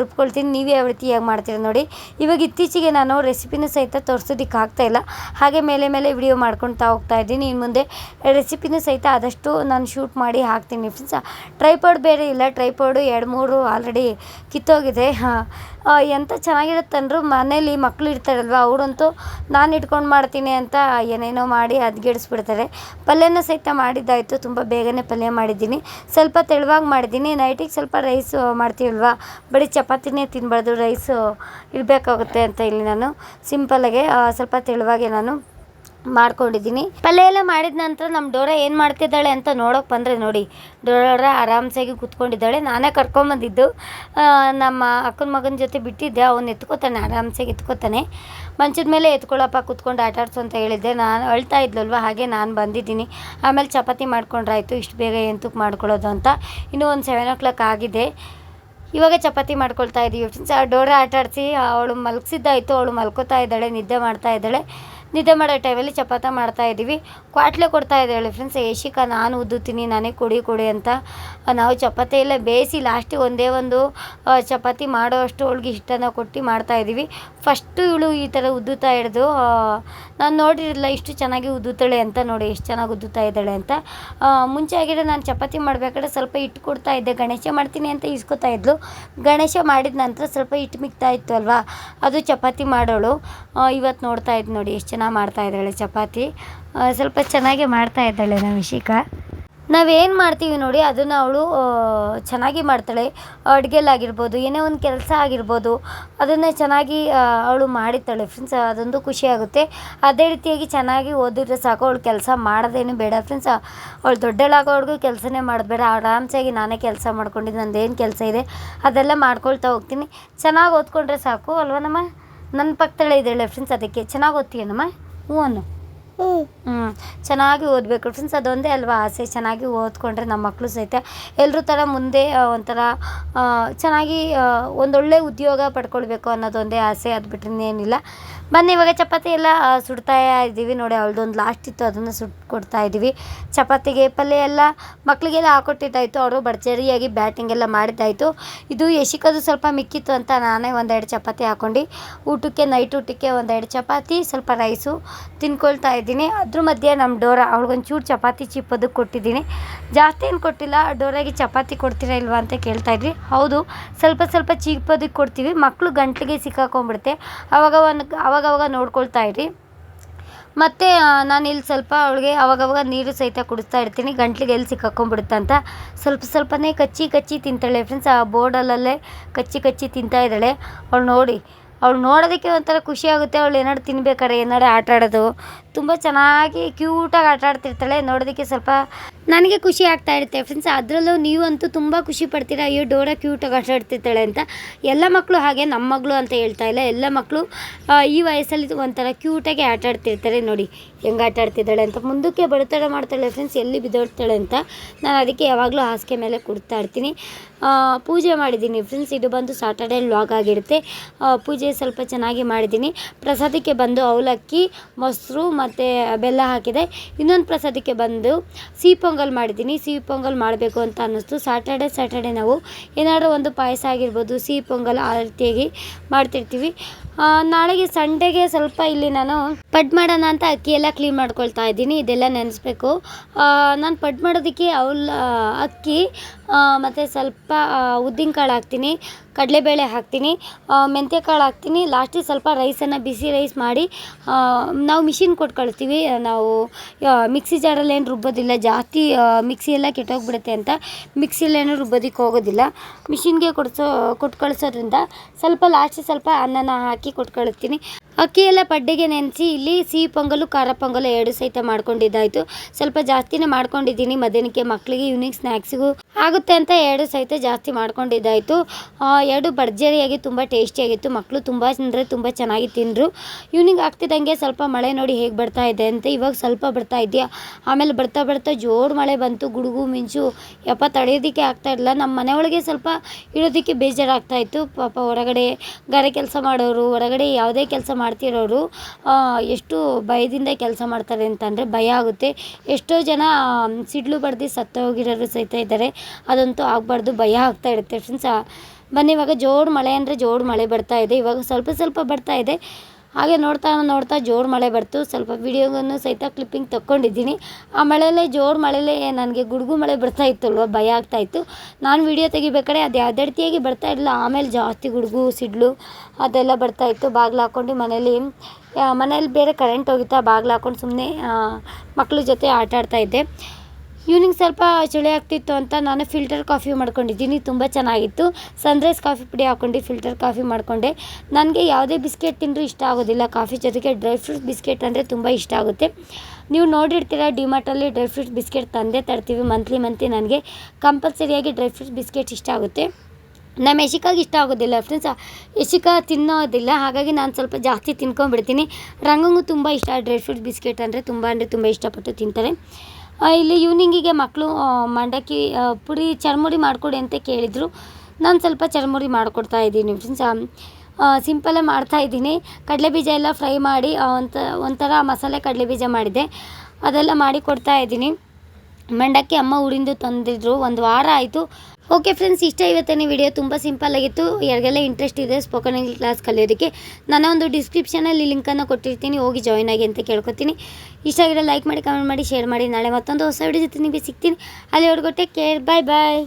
ರುಬ್ಕೊಳ್ತೀನಿ. ನೀವು ಯಾವ ರೀತಿಯಾಗಿ ಮಾಡ್ತೀರ ನೋಡಿ. ಇವಾಗ ಇತ್ತೀಚೆಗೆ ನಾನು ರೆಸಿಪಿನೂ ಸಹಿತ ತೋರಿಸೋದಕ್ಕೆ ಆಗ್ತಾಯಿಲ್ಲ ಹಾಗೆ ಮೇಲೆ ಮೇಲೆ ವಿಡಿಯೋ ಮಾಡ್ಕೊಳ್ತಾ ಹೋಗ್ತಾ ಇದ್ದೀನಿ. ಇನ್ನು ಮುಂದೆ ರೆಸಿಪಿನೂ ಸಹಿತ ಆದಷ್ಟು ನಾನು ಶೂಟ್ ಮಾಡಿ ಹಾಕ್ತೀನಿ ಫ್ರೆಂಡ್ಸ್ ಟ್ರೈಪಾಡ್ ಬೇರೆ ಇಲ್ಲ. ಟ್ರೈಪಾಡು ಎರಡು ಮೂರು ಆಲ್ರೆಡಿ ಕಿತ್ತೋಗಿದೆ. ಹಾಂ. ಎಂತ ಚೆನ್ನಾಗಿರುತ್ತಂದ್ರು ಮನೇಲಿ ಮಕ್ಕಳು ಇರ್ತಾರಲ್ವ, ಅವರಂತೂ ನಾನು ಇಟ್ಕೊಂಡು ಮಾಡ್ತೀನಿ ಅಂತ ಏನೇನೋ ಮಾಡಿ ಅದ್ಗೆಡಿಸ್ಬಿಡ್ತಾರೆ. ಪಲ್ಯನೂ ಸಹಿತ ಮಾಡಿದ್ದಾಯಿತು, ತುಂಬ ಬೇಗನೆ ಪಲ್ಯ ಮಾಡಿದ್ದೀನಿ. ಸ್ವಲ್ಪ ತೆಳುವಾಗಿ ಮಾಡಿದ್ದೀನಿ, ನೈಟಿಗೆ ಸ್ವಲ್ಪ ರೈಸು ಮಾಡ್ತೀವಲ್ವ, ಬರೀ ಚಪಾತಿನೇ ತಿನ್ನಬಾರ್ದು ರೈಸು ಇರಬೇಕಾಗುತ್ತೆ ಅಂತ ಇಲ್ಲಿ ನಾನು. ಸಿಂಪಲ್ಲಾಗೆ ಸ್ವಲ್ಪ ತೆಳುವಾಗೆ ನಾನು ಮಾಡ್ಕೊಂಡಿದ್ದೀನಿ. ಪಲ್ಯ ಎಲ್ಲ ಮಾಡಿದ ನಂತರ ನಮ್ಮ ಡೋರ ಏನು ಮಾಡ್ತಿದ್ದಾಳೆ ಅಂತ ನೋಡೋಕೆ ಬಂದರೆ ನೋಡಿ. ಡೋರ ಆರಾಮ್ಸಾಗಿ ಕೂತ್ಕೊಂಡಿದ್ದಾಳೆ. ನಾನೇ ಕರ್ಕೊಂಬಂದಿದ್ದು. ನಮ್ಮ ಅಕ್ಕನ ಮಗನ ಜೊತೆ ಬಿಟ್ಟಿದ್ದೆ. ಅವ್ನು ಎತ್ಕೋತಾನೆ, ಆರಾಮ್ಸಾಗಿ ಎತ್ಕೋತಾನೆ. ಮಂಚದ ಮೇಲೆ ಎತ್ಕೊಳ್ಳಪ್ಪ ಕೂತ್ಕೊಂಡು ಆಟ ಆಡ್ಸು ಅಂತ ಹೇಳಿದ್ದೆ. ನಾನು ಅಳ್ತಾ ಇದ್ಲಲ್ವ? ಹಾಗೆ ನಾನು ಬಂದಿದ್ದೀನಿ. ಆಮೇಲೆ ಚಪಾತಿ ಮಾಡ್ಕೊಂಡ್ರಾಯ್ತು. ಇಷ್ಟು ಬೇಗ ಎಂತಕ್ಕೆ ಮಾಡ್ಕೊಳ್ಳೋದು ಅಂತ. ಇನ್ನೂ ಒಂದು ಸೆವೆನ್ ಓ ಕ್ಲಾಕ್ ಆಗಿದೆ. ಇವಾಗ ಚಪಾತಿ ಮಾಡ್ಕೊಳ್ತಾ ಇದ್ದೀವಿ ಡೋರ ಆಟ ಅವಳು ಮಲಗಿಸಿದ್ದಾಯಿತು. ಅವಳು ಮಲ್ಕೋತಾ ಇದ್ದಾಳೆ, ನಿದ್ದೆ ಮಾಡ್ತಾ ಇದ್ದಾಳೆ. ನಿದ್ದೆ ಮಾಡೋ ಟೈಮಲ್ಲಿ ಚಪಾತಿ ಮಾಡ್ತಾ ಇದ್ದೀವಿ. ಕ್ವಾಟ್ಲೆ ಕೊಡ್ತಾ ಹೇಳಿ ಫ್ರೆಂಡ್ಸ್ ಯಶಿಕಾ ನಾನು ಉದ್ದುತ್ತೀನಿ, ನಾನೇ ಕೊಡಿ ಕೊಡಿ ಅಂತ ನಾವು ಚಪಾತಿ ಎಲ್ಲ ಬೇಯಿಸಿ ಲಾಸ್ಟಿಗೆ ಒಂದೇ ಒಂದು ಚಪಾತಿ ಮಾಡೋ ಅಷ್ಟು ಅವಳಿಗೆ ಇಷ್ಟನ ಕೊಟ್ಟು ಮಾಡ್ತಾ ಇದ್ದೀವಿ. ಫಸ್ಟು ಇವಳು ಈ ಥರ ಉದ್ದುತ್ತಾ ಹಿಡ್ದು ನಾನು ನೋಡಿರಲಿಲ್ಲ ಇಷ್ಟು ಚೆನ್ನಾಗಿ ಉದ್ದುತ್ತಾಳೆ ಅಂತ ನೋಡಿ, ಎಷ್ಟು ಚೆನ್ನಾಗಿ ಉದ್ದುತ್ತಾ ಇದ್ದಾಳೆ ಅಂತ. ಮುಂಚೆ ಆಗಿರೋ ನಾನು ಚಪಾತಿ ಮಾಡಬೇಕಾದ್ರೆ ಸ್ವಲ್ಪ ಹಿಟ್ಟು ಕೊಡ್ತಾ ಇದ್ದೆ. ಗಣೇಶ ಮಾಡ್ತೀನಿ ಅಂತ ಇಸ್ಕೊತಾ ಇದ್ಲು. ಗಣೇಶ ಮಾಡಿದ ನಂತರ ಸ್ವಲ್ಪ ಹಿಟ್ಟು ಮಿಕ್ತಾ ಇತ್ತು ಅಲ್ವಾ? ಅದು ಚಪಾತಿ ಮಾಡೋಳು. ಇವತ್ತು ನೋಡ್ತಾ ಇದ್ದು ನೋಡಿ, ಎಷ್ಟು ಚೆನ್ನಾಗಿ ಮಾಡ್ತಾ ಇದ್ದಾಳೆ ಚಪಾತಿ. ಸ್ವಲ್ಪ ಚೆನ್ನಾಗೇ ಮಾಡ್ತಾ ಇದ್ದಾಳೆ ನಮ್ಮ ಇಶಿಕಾ ನಾವೇನು ಮಾಡ್ತೀವಿ ನೋಡಿ, ಅದನ್ನು ಅವಳು ಚೆನ್ನಾಗಿ ಮಾಡ್ತಾಳೆ. ಅಡುಗೆಲಾಗಿರ್ಬೋದು ಏನೇ ಒಂದು ಕೆಲಸ ಆಗಿರ್ಬೋದು, ಅದನ್ನು ಚೆನ್ನಾಗಿ ಅವಳು ಮಾಡಿರ್ತಾಳೆ. ಫ್ರೆಂಡ್ಸ್ ಅದೊಂದು ಖುಷಿಯಾಗುತ್ತೆ ಅದೇ ರೀತಿಯಾಗಿ ಚೆನ್ನಾಗಿ ಓದಿದ್ರೆ ಸಾಕು, ಅವಳು ಕೆಲಸ ಮಾಡೋದೇನು ಬೇಡ. ಫ್ರೆಂಡ್ಸ್ ಅವಳು ದೊಡ್ಡಳಾಗೋವರೆಗೂ ಕೆಲಸನೇ ಮಾಡಬೇಡ. ಆರಾಮ್ಸಾಗಿ ನಾನೇ ಕೆಲಸ ಮಾಡ್ಕೊಂಡಿದ್ದು ನಂದೇನು ಕೆಲಸ ಇದೆ, ಅದೆಲ್ಲ ಮಾಡ್ಕೊಳ್ತಾ ಹೋಗ್ತೀನಿ. ಚೆನ್ನಾಗಿ ಓದ್ಕೊಂಡ್ರೆ ಸಾಕು, ಅಲ್ವ ನಮ್ಮ? ನನ್ನ ಪಕ್ಕದಲ್ಲೇ ಇದ್ದಾಳೆ ಫ್ರೆಂಡ್ಸ್ ಅದಕ್ಕೆ. ಚೆನ್ನಾಗಿ ಓದ್ತೀಯನಮ್ಮ? ಹ್ಞೂ ಹ್ಞೂ ಚೆನ್ನಾಗಿ ಓದಬೇಕು. ಫ್ರೆಂಡ್ಸ್ ಅದೊಂದೇ ಅಲ್ವಾ ಆಸೆ? ಚೆನ್ನಾಗಿ ಓದ್ಕೊಂಡ್ರೆ ನಮ್ಮ ಮಕ್ಕಳು ಸಹಿತ ಎಲ್ಲರೂ ಥರ ಮುಂದೆ ಒಂಥರ ಚೆನ್ನಾಗಿ ಒಂದೊಳ್ಳೆ ಉದ್ಯೋಗ ಪಡ್ಕೊಳ್ಬೇಕು ಅನ್ನೋದೊಂದೇ ಆಸೆ. ಅದು ಬಿಟ್ಟರೆ ಇನ್ನೇನಿಲ್ಲ ಬನ್ನಿ, ಇವಾಗ ಚಪಾತಿ ಎಲ್ಲ ಸುಡ್ತಾ ಇದ್ದೀವಿ ನೋಡಿ, ಅವಳದೊಂದು ಲಾಸ್ಟ್ ಇತ್ತು, ಅದನ್ನು ಸುಟ್ಟು ಕೊಡ್ತಾ ಇದ್ದೀವಿ ಚಪಾತಿಗೆ ಪಲ್ಯ ಎಲ್ಲ ಮಕ್ಕಳಿಗೆಲ್ಲ ಹಾಕೊಟ್ಟಿದ್ದಾಯಿತು, ಅವರು ಭರ್ಜರಿಯಾಗಿ ಬ್ಯಾಟಿಂಗ್ ಎಲ್ಲ ಮಾಡಿದ್ದಾಯಿತು. ಇದು ಯಶಿಕದು ಸ್ವಲ್ಪ ಮಿಕ್ಕಿತ್ತು ಅಂತ ನಾನೇ ಒಂದೆರಡು ಚಪಾತಿ ಹಾಕ್ಕೊಂಡು ಊಟಕ್ಕೆ ನೈಟ್ ಊಟಕ್ಕೆ ಒಂದೆರಡು ಚಪಾತಿ, ಸ್ವಲ್ಪ ರೈಸು ತಿನ್ಕೊಳ್ತಾ ಇದ್ದೀನಿ. ಅದ್ರ ಮಧ್ಯೆ ನಮ್ಮ ಡೋರ, ಅವ್ಳಿಗೊಂಚೂರು ಚಪಾತಿ ಚಿಪ್ಪದಕ್ಕೆ ಕೊಟ್ಟಿದ್ದೀನಿ. ಜಾಸ್ತಿ ಏನು ಕೊಟ್ಟಿಲ್ಲ, ಡೋರಾಗಿ ಚಪಾತಿ ಕೊಡ್ತೀರಾ ಇಲ್ವಾ ಅಂತ ಕೇಳ್ತಾ ಇದ್ವಿ. ಹೌದು, ಸ್ವಲ್ಪ ಸ್ವಲ್ಪ ಚಿಪ್ಪದಕ್ಕೆ ಕೊಡ್ತೀವಿ. ಮಕ್ಕಳು ಗಂಟ್ಲಿಗೆ ಸಿಕ್ಕಾಕೊಂಡ್ಬಿಡುತ್ತೆ. ಅವಾಗ ಒಂದು ಅವಾಗವಾಗ ನೋಡ್ಕೊಳ್ತಾ ಇರಿ. ಮತ್ತು ನಾನು ಇಲ್ಲಿ ಸ್ವಲ್ಪ ಅವಳಿಗೆ ಅವಾಗವಾಗ ನೀರು ಸಹಿತ ಕುಡಿಸ್ತಾ ಇರ್ತೀನಿ. ಗಂಟ್ಲಿಗೆ ಎಲ್ಲಿ ಸಿಕ್ಕಾಕೊಂಡ್ಬಿಡುತ್ತೆ ಅಂತ. ಸ್ವಲ್ಪ ಸ್ವಲ್ಪನೇ ಕಚ್ಚಿ ಕಚ್ಚಿ ತಿಂತಾಳೆ ಫ್ರೆಂಡ್ಸ್ ಆ ಬೋರ್ಡಲ್ಲೇ ಕಚ್ಚಿ ಕಚ್ಚಿ ತಿಂತಾ ಇದ್ದಾಳೆ. ಅವಳು ನೋಡಿ, ಅವಳು ನೋಡೋದಕ್ಕೆ ಒಂಥರ ಖುಷಿ ಆಗುತ್ತೆ. ಅವಳು ಏನಾದ್ರು ತಿನ್ಬೇಕಾರೆ ಏನಾರು ಆಟ ಆಡೋದು ತುಂಬ ಚೆನ್ನಾಗಿ ಕ್ಯೂಟಾಗಿ ಆಟ ಆಡ್ತಿರ್ತಾಳೆ, ನೋಡೋದಕ್ಕೆ ಸ್ವಲ್ಪ ನನಗೆ ಖುಷಿ ಆಗ್ತಾ ಇರುತ್ತೆ. ಫ್ರೆಂಡ್ಸ್ ಅದರಲ್ಲೂ ನೀವಂತೂ ತುಂಬ ಖುಷಿ ಪಡ್ತೀರಾ? ಅಯ್ಯೋ, ಡೋರ ಕ್ಯೂಟಾಗಿ ಆಟ ಆಡ್ತಿರ್ತಾಳೆ ಅಂತ. ಎಲ್ಲ ಮಕ್ಕಳು ಹಾಗೆ, ನಮ್ಮ ಮಗಳು ಅಂತ ಹೇಳ್ತಾ ಇಲ್ಲ. ಎಲ್ಲ ಮಕ್ಕಳು ಈ ವಯಸ್ಸಲ್ಲಿ ಒಂಥರ ಕ್ಯೂಟಾಗಿ ಆಟ ಆಡ್ತಿರ್ತಾರೆ ನೋಡಿ. ಹೆಂಗೆ ಆಟ ಆಡ್ತಿದ್ದಾಳೆ ಅಂತ. ಮುಂದಕ್ಕೆ ಬಡತಡ ಮಾಡ್ತಾಳೆ ಫ್ರೆಂಡ್ಸ್ ಎಲ್ಲಿ ಬಿದ್ದೋಡ್ತಾಳೆ ಅಂತ. ನಾನು ಅದಕ್ಕೆ ಯಾವಾಗಲೂ ಹಾಸಿಗೆ ಮೇಲೆ ಕೊಡ್ತಾ ಇರ್ತೀನಿ. ಪೂಜೆ ಮಾಡಿದ್ದೀನಿ ಫ್ರೆಂಡ್ಸ್ ಇದು ಬಂದು ಸಾಟರ್ಡೆ ಲಾಗ್ ಆಗಿರುತ್ತೆ. ಪೂಜೆ ಸ್ವಲ್ಪ ಚೆನ್ನಾಗಿ ಮಾಡಿದ್ದೀನಿ. ಪ್ರಸಾದಕ್ಕೆ ಬಂದು ಅವಲಕ್ಕಿ, ಮೊಸರು ಮತ್ತು ಬೆಲ್ಲ ಹಾಕಿದೆ. ಇನ್ನೊಂದು ಪ್ರಸಾದಕ್ಕೆ ಬಂದು ಸಿಹಿ ಪೊಂಗಲ್ ಮಾಡಿದ್ದೀನಿ. ಸಿಹಿ ಪೊಂಗಲ್ ಮಾಡಬೇಕು ಅಂತ ಅನ್ನಿಸ್ತು. ಸಾಟರ್ಡೆ ಸ್ಯಾಟರ್ಡೆ ನಾವು ಏನಾದರೂ ಒಂದು ಪಾಯಸ ಆಗಿರ್ಬೋದು, ಸಿಹಿ ಪೊಂಗಲ್ ಆ ರೀತಿಯಾಗಿ ಮಾಡ್ತಿರ್ತೀವಿ. ನಾಳೆಗೆ ಸಂಡೆಗೆ ಸ್ವಲ್ಪ ಇಲ್ಲಿ ನಾನು ಪಡ್ ಮಾಡೋಣ ಅಂತ ಅಕ್ಕಿ ಎಲ್ಲ ಕ್ಲೀನ್ ಮಾಡ್ಕೊಳ್ತಾ ಇದ್ದೀನಿ, ಇದೆಲ್ಲ ನೆನೆಸ್ಬೇಕು. ನಾನು ಪಡ್ ಮಾಡೋದಕ್ಕೆ ಅವಲ ಅಕ್ಕಿ ಮತ್ತು ಸ್ವಲ್ಪ ಉದ್ದಿನ ಕಾಳು ಹಾಕ್ತೀನಿ, ಕಡಲೆಬೇಳೆ ಹಾಕ್ತೀನಿ ಮೆಂತ್ಯ ಕಾಳು ಹಾಕ್ತೀನಿ ಲಾಸ್ಟಿಗೆ ಸ್ವಲ್ಪ ರೈಸನ್ನು ಬಿಸಿ ರೈಸ್ ಮಾಡಿ ನಾವು ಮಿಷಿನ್ ಕೊಟ್ಟು ಕಳಿಸ್ತೀವಿ, ನಾವು ಮಿಕ್ಸಿ ಜಾರಲ್ಲಿ ಏನು ರುಬ್ಬೋದಿಲ್ಲ, ಜಾಸ್ತಿ ಮಿಕ್ಸಿ ಎಲ್ಲ ಕೆಟ್ಟೋಗ್ಬಿಡುತ್ತೆ ಅಂತ ಮಿಕ್ಸಿಲೇನು ರುಬ್ಬೋದಿಕ್ಕೆ ಹೋಗೋದಿಲ್ಲ. ಮಿಷಿನ್ಗೆ ಕೊಡಿಸೋ ಕೊಟ್ಟು ಕಳಿಸೋದ್ರಿಂದ ಸ್ವಲ್ಪ ಲಾಸ್ಟಿಗೆ ಸ್ವಲ್ಪ ಅನ್ನನ ಹಾಕಿ ಕೊಟ್ಟು ಕಳಿಸ್ತೀನಿ ಅಕ್ಕಿ ಎಲ್ಲ ಪಡ್ಡೆಗೆ ನೆನೆಸಿ ಇಲ್ಲಿ ಸಿಹಿ ಪೊಂಗಲು, ಖಾರ ಪೊಂಗಲು ಎರಡು ಸಹಿತ ಮಾಡ್ಕೊಂಡಿದ್ದಾಯಿತು. ಸ್ವಲ್ಪ ಜಾಸ್ತಿನೇ ಮಾಡ್ಕೊಂಡಿದ್ದೀನಿ. ಮಧ್ಯಾಹ್ನಕ್ಕೆ ಮಕ್ಕಳಿಗೆ ಈವ್ನಿಂಗ್ ಸ್ನ್ಯಾಕ್ಸಿಗೂ ಆಗುತ್ತೆ ಅಂತ ಎರಡು ಸಹಿತ ಜಾಸ್ತಿ ಮಾಡ್ಕೊಂಡಿದ್ದಾಯಿತು. ಎರಡು ಭರ್ಜರಿಯಾಗಿ ತುಂಬ ಟೇಸ್ಟಿಯಾಗಿತ್ತು ಮಕ್ಕಳು ತುಂಬ ಅಂದರೆ ತುಂಬ ಚೆನ್ನಾಗಿ ತಿಂದರು. ಈವ್ನಿಂಗ್ ಆಗ್ತಿದ್ದಂಗೆ ಸ್ವಲ್ಪ ಮಳೆ ನೋಡಿ ಹೇಗೆ ಬರ್ತಾ ಇದೆ ಅಂತ ಇವಾಗ ಸ್ವಲ್ಪ ಬರ್ತಾ ಇದೆಯಾ ಆಮೇಲೆ ಬರ್ತಾ ಬರ್ತಾ ಜೋರು ಮಳೆ ಬಂತು. ಗುಡುಗು, ಮಿಂಚು, ಯಪ್ಪ ತಡೆಯೋದಕ್ಕೆ ಆಗ್ತಾ ಇರಲಿಲ್ಲ. ನಮ್ಮ ಮನೆ ಒಳಗೆ ಸ್ವಲ್ಪ ಇಡೋದಕ್ಕೆ ಬೇಜಾರಾಗ್ತಾಯಿತ್ತು ಪಾಪ ಹೊರಗಡೆ ಗಾರೆ ಕೆಲಸ ಮಾಡೋರು, ಹೊರಗಡೆ ಯಾವುದೇ ಕೆಲಸ ಮಾಡ್ತಿರೋರು ಎಷ್ಟು ಭಯದಿಂದ ಕೆಲಸ ಮಾಡ್ತಾರೆ ಅಂತಂದರೆ ಭಯ ಆಗುತ್ತೆ. ಎಷ್ಟೋ ಜನ ಸಿಡ್ಲು ಬಡ್ದು ಸತ್ತೋಗಿರೋರು ಸಹಿತ ಇದ್ದಾರೆ. ಅದಂತೂ ಆಗಬಾರ್ದು, ಭಯ ಆಗ್ತಾ ಇರುತ್ತೆ ಫ್ರೆಂಡ್ಸ್ ಬನ್ನಿ, ಇವಾಗ ಜೋರು ಮಳೆ ಅಂದರೆ ಜೋರು ಮಳೆ ಬರ್ತಾ ಇದೆ. ಇವಾಗ ಸ್ವಲ್ಪ ಸ್ವಲ್ಪ ಬರ್ತಾ ಇದೆ. ಹಾಗೆ ನೋಡ್ತಾ ನೋಡ್ತಾ ಜೋರು ಮಳೆ ಬರ್ತು. ಸ್ವಲ್ಪ ವಿಡಿಯೋಗನ್ನು ಸಹಿತ ಕ್ಲಿಪ್ಪಿಂಗ್ ತಕ್ಕೊಂಡಿದ್ದೀನಿ. ಆ ಮಳೆಯಲ್ಲೇ ಜೋರು ಮಳೆಯಲ್ಲೇ ನನಗೆ ಗುಡುಗು ಮಳೆ ಬರ್ತಾ ಇತ್ತಲ್ವ, ಭಯ ಆಗ್ತಾ ಇತ್ತು. ನಾನು ವಿಡಿಯೋ ತೆಗಿಬೇಕಾದ್ರೆ ಅದು ಯಾವುದೇ ರೀತಿಯಾಗಿ ಬರ್ತಾ ಇರಲಿಲ್ಲ. ಆಮೇಲೆ ಜಾಸ್ತಿ ಗುಡುಗು, ಸಿಡ್ಲು ಅದೆಲ್ಲ ಬರ್ತಾ ಇತ್ತು. ಬಾಗಿಲು ಹಾಕ್ಕೊಂಡು ಮನೇಲಿ ಮನೇಲಿ ಬೇರೆ ಕರೆಂಟ್ ಹೋಗಿತ್ತು, ಬಾಗಿಲು ಹಾಕ್ಕೊಂಡು ಸುಮ್ಮನೆ ಮಕ್ಕಳ ಜೊತೆ ಆಟ ಆಡ್ತಾ ಇದ್ದೆ. ಈವ್ನಿಂಗ್ ಸ್ವಲ್ಪ ಚಳಿ ಆಗ್ತಿತ್ತು ಅಂತ ನಾನು ಫಿಲ್ಟರ್ ಕಾಫಿ ಮಾಡ್ಕೊಂಡಿದ್ದೀನಿ, ತುಂಬ ಚೆನ್ನಾಗಿತ್ತು. ಸನ್ರೈಸ್ ಕಾಫಿ ಪುಡಿ ಹಾಕ್ಕೊಂಡು ಫಿಲ್ಟರ್ ಕಾಫಿ ಮಾಡಿಕೊಂಡೆ. ನನಗೆ ಯಾವುದೇ ಬಿಸ್ಕೆಟ್ ತಿಂದರೂ ಇಷ್ಟ ಆಗೋದಿಲ್ಲ. ಕಾಫಿ ಜೊತೆಗೆ ಡ್ರೈ ಫ್ರೂಟ್ ಬಿಸ್ಕೆಟ್ ಅಂದರೆ ತುಂಬ ಇಷ್ಟ ಆಗುತ್ತೆ. ನೀವು ನೋಡಿರ್ತೀರ ಡಿಮಾರ್ಟಲ್ಲಿ ಡ್ರೈ ಫ್ರೂಟ್ ಬಿಸ್ಕೆಟ್ ತಂದೇ ತರ್ತೀವಿ ಮಂತ್ಲಿ ಮಂತ್ಲಿ ನನಗೆ. ಕಂಪಲ್ಸರಿಯಾಗಿ ಡ್ರೈ ಫ್ರೂಟ್ ಬಿಸ್ಕೆಟ್ ಇಷ್ಟ ಆಗುತ್ತೆ. ನಮ್ಮ ಯಶಿಕಾಗೆ ಇಷ್ಟ ಆಗೋದಿಲ್ಲ ಫ್ರೆಂಡ್ಸ್ ಯಶಿಕಾ ತಿನ್ನೋದಿಲ್ಲ, ಹಾಗಾಗಿ ನಾನು ಸ್ವಲ್ಪ ಜಾಸ್ತಿ ತಿನ್ಕೊಂಡ್ಬಿಡ್ತೀನಿ. ರಂಗಂಗೂ ತುಂಬ ಇಷ್ಟ ಡ್ರೈ ಫ್ರೂಟ್ ಬಿಸ್ಕೆಟ್ ಅಂದರೆ ತುಂಬ ಅಂದರೆ ತುಂಬ ಇಷ್ಟಪಟ್ಟು ತಿಂತಾರೆ. ಇಲ್ಲಿ ಈವ್ನಿಂಗಿಗೆ ಮಕ್ಕಳು ಮಂಡಕ್ಕಿ ಪುಡಿ ಚರ್ಮುರಿ ಮಾಡಿಕೊಡಿ ಅಂತ ಕೇಳಿದರು. ನಾನು ಸ್ವಲ್ಪ ಚರ್ಮುರಿ ಮಾಡಿಕೊಡ್ತಾ ಇದ್ದೀನಿ ಫ್ರೆಂಡ್ಸ್ ಸಿಂಪಲ್ಲೇ ಮಾಡ್ತಾ ಇದ್ದೀನಿ. ಕಡಲೆ ಬೀಜ ಎಲ್ಲ ಫ್ರೈ ಮಾಡಿ ಒಂಥ ಒಂಥರ ಮಸಾಲೆ ಕಡಲೆ ಬೀಜ ಮಾಡಿದ್ದೆ ಅದೆಲ್ಲ ಮಾಡಿ ಕೊಡ್ತಾ ಇದ್ದೀನಿ. ಮಂಡಕ್ಕಿ ಅಮ್ಮ ಊರಿಂದ ತಂದಿದ್ರು. ಒಂದು ವಾರ ಆಯಿತು. ಓಕೆ ಫ್ರೆಂಡ್ಸ್ ಇಷ್ಟ ಇವತ್ತಿನ ವಿಡಿಯೋ ತುಂಬ ಸಿಂಪಲ್ ಆಗಿತ್ತು. ಯಾರಿಗೆಲ್ಲ ಇಂಟ್ರೆಸ್ಟ್ ಇದೆ ಸ್ಪೋಕನ್ ಇಂಗ್ಲಿಷ್ ಕ್ಲಾಸ್ ಕಲಿಯೋದಕ್ಕೆ, ನನ್ನ ಒಂದು ಡಿಸ್ಕ್ರಿಪ್ಷನಲ್ಲಿ ಲಿಂಕನ್ನು ಕೊಟ್ಟಿರ್ತೀನಿ. ಹೋಗಿ ಜಾಯ್ನ್ ಆಗಿ ಅಂತ ಕೇಳ್ಕೊತೀನಿ. ಇಷ್ಟ ಆಗಿರೋ ಲೈಕ್ ಮಾಡಿ ಕಮೆಂಟ್ ಮಾಡಿ ಶೇರ್ ಮಾಡಿ. ನಾಳೆ ಮತ್ತೊಂದು ಹೊಸ ವಿಡಿಯೋ ಜೊತೆ ನಿಮಗೆ ಸಿಗ್ತೀನಿ. ಅಲ್ಲಿ ಟೇಕ್ ಕೇರ್ ಬಾಯ್ ಬಾಯ್